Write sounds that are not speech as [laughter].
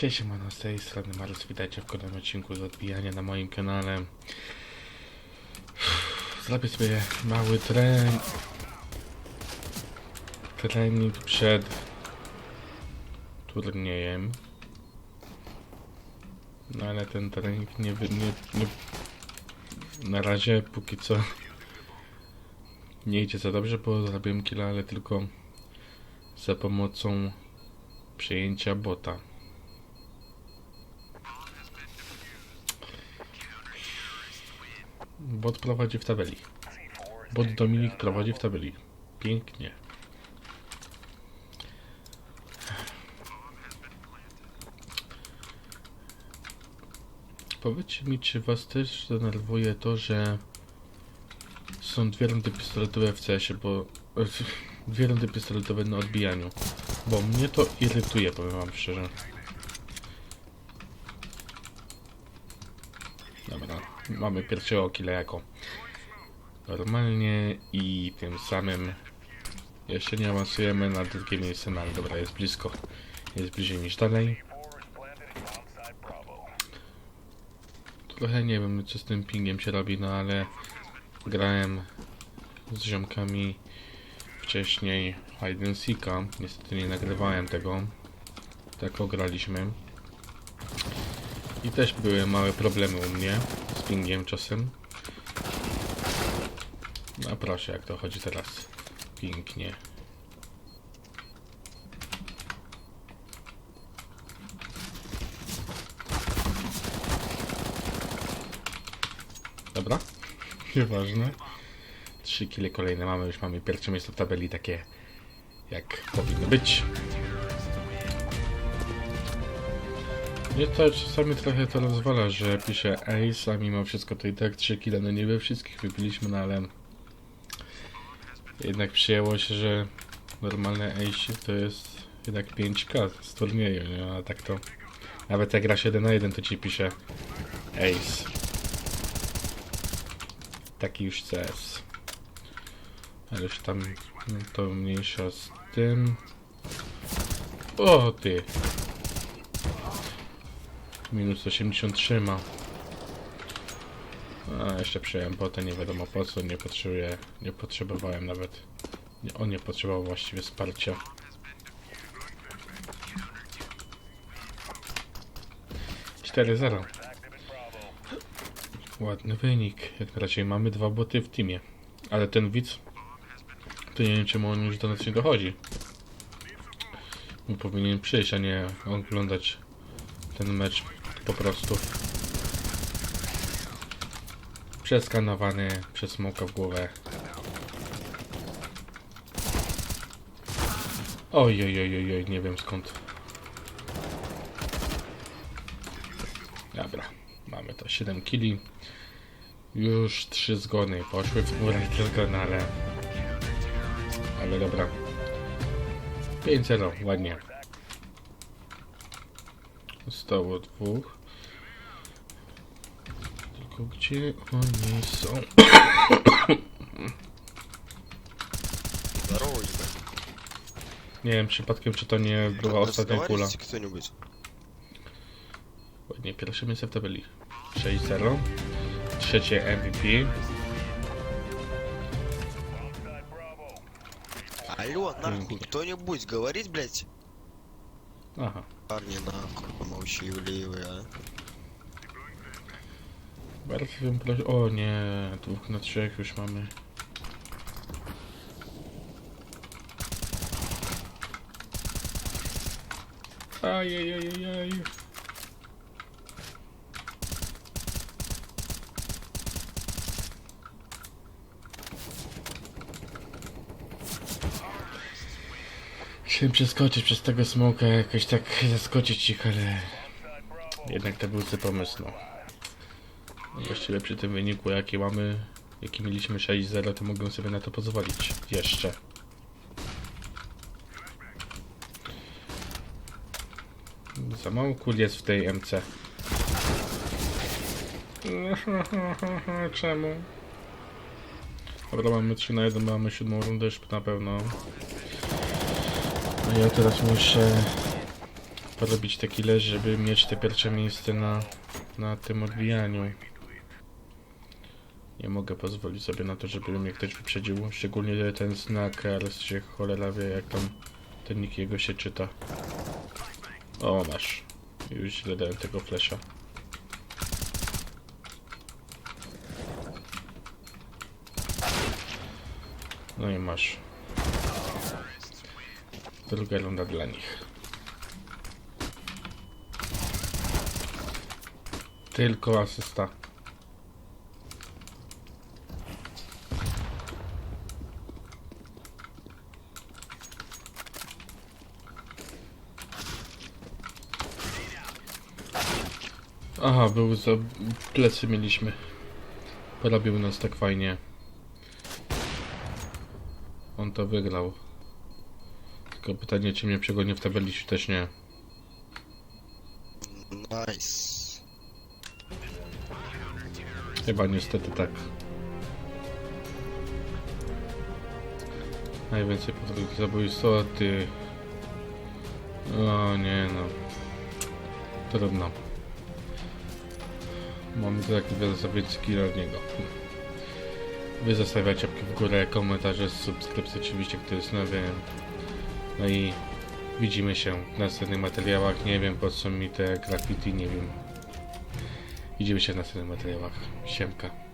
Cześć, siemano, z tej strony Marus, witajcie w kolejnym odcinku z odbijania na moim kanale. Zrobię sobie mały tren... trening przed turniejem. No ale ten trening nie, nie, nie... Na razie, póki co... Nie idzie za dobrze, bo zrobiłem killa, ale tylko za pomocą przejęcia bota. Bot prowadzi w tabeli. Bot Dominik prowadzi w tabeli. Pięknie. Powiedzcie mi, czy was też denerwuje to, że są dwie rundy pistoletowe w CS-ie, bo... [laughs] Dwie rundy pistoletowe na odbijaniu. Bo mnie to irytuje, powiem wam szczerze. Dobra, mamy pierwszego killa jako normalnie i tym samym jeszcze nie awansujemy na drugie miejsce, no ale dobra, jest blisko. Jest bliżej niż dalej. Trochę nie wiem co z tym pingiem się robi, no ale grałem z ziomkami wcześniej Hide and Seeka. Niestety nie nagrywałem tego. Tak ograliśmy. I też były małe problemy u mnie z pingiem czasem. No proszę, jak to chodzi teraz. Pięknie. Dobra. [laughs] Nieważne. Trzy kile kolejne mamy, już mamy pierwsze miejsce w tabeli takie jak powinno być. Mnie to czasami trochę to rozwala, że pisze Ace, a mimo wszystko to i tak 3 kile, no nie we wszystkich wypiliśmy, no ale jednak przyjęło się, że normalne Ace to jest jednak 5k z turnieju, nie? A tak to nawet jak grasz 1 na 1 to ci pisze Ace. Taki już CS. Ale już tam no to mniejsza z tym. O ty! Minus 83 ma. A, jeszcze przyjąłem potę, nie wiadomo po co, nie potrzebuję, nie potrzebowałem nawet. Nie, on nie potrzebował właściwie wsparcia. Cztery zero. Ładny wynik. Jak razie mamy dwa boty w teamie. Ale ten widz, to nie wiem czemu on już do nas nie dochodzi. On powinien przyjść, a nie oglądać ten mecz po prostu. Przeskanowany, przez smoka w głowę. Oj, oj, oj, oj, oj, nie wiem skąd. Dobra, mamy to 7 kili. Już 3 zgony poszły w górę tylko, no ale... Ale dobra. 5-0, ładnie. Zostało dwóch. Tylko gdzie oni są? Здорово. Nie wiem przypadkiem czy to nie była ostatnia kula. Кто-нибудь? Ładnie, pierwsze miejsce w tabeli. 6-0. Trzecie MVP. Алло, нахуй, кто-нибудь говорит, блядь? Aha. Парни, нахуй, помолчивливые, а. Bardzo bym prosił... O nie, dwóch na trzech już mamy. Ajajajajaj. Chciałem przeskoczyć przez tego smoka, jakoś tak zaskoczyć ich, ale... Jednak to był zły pomysł, no. Właściwie przy tym wyniku, jaki mamy, jaki mieliśmy 6-0, to mogłem sobie na to pozwolić. Jeszcze. Za mało kul jest w tej MC. [laughs] Czemu? Dobra, mamy 3 na 1, mamy siódmą rundę już na pewno. A ja teraz muszę porobić te kile, żeby mieć te pierwsze miejsce na, na tym odbijaniu. Nie mogę pozwolić sobie na to, żeby mnie ktoś wyprzedził. Szczególnie ten snacker się cholera wie jak tam ten nick jego się czyta. O, masz. Już źle dałem tego flesza. No i masz. Druga runda dla nich. Tylko asysta. Aha, był za plecy mieliśmy. Porobił nas tak fajnie. On to wygrał. Tylko pytanie, czy mnie przegoni w tabeli, czy też nie. Nice. Chyba niestety tak. Najwięcej podróży zabójstwa, ty... O nie no. Trudno. Mam taki wielki od niego. Wy zostawiacie łapki w górę, komentarze, subskrypcje oczywiście, kto jest nowy. No i widzimy się w następnych materiałach. Nie wiem po co mi te graffiti, nie wiem. Widzimy się w następnych materiałach. Siemka.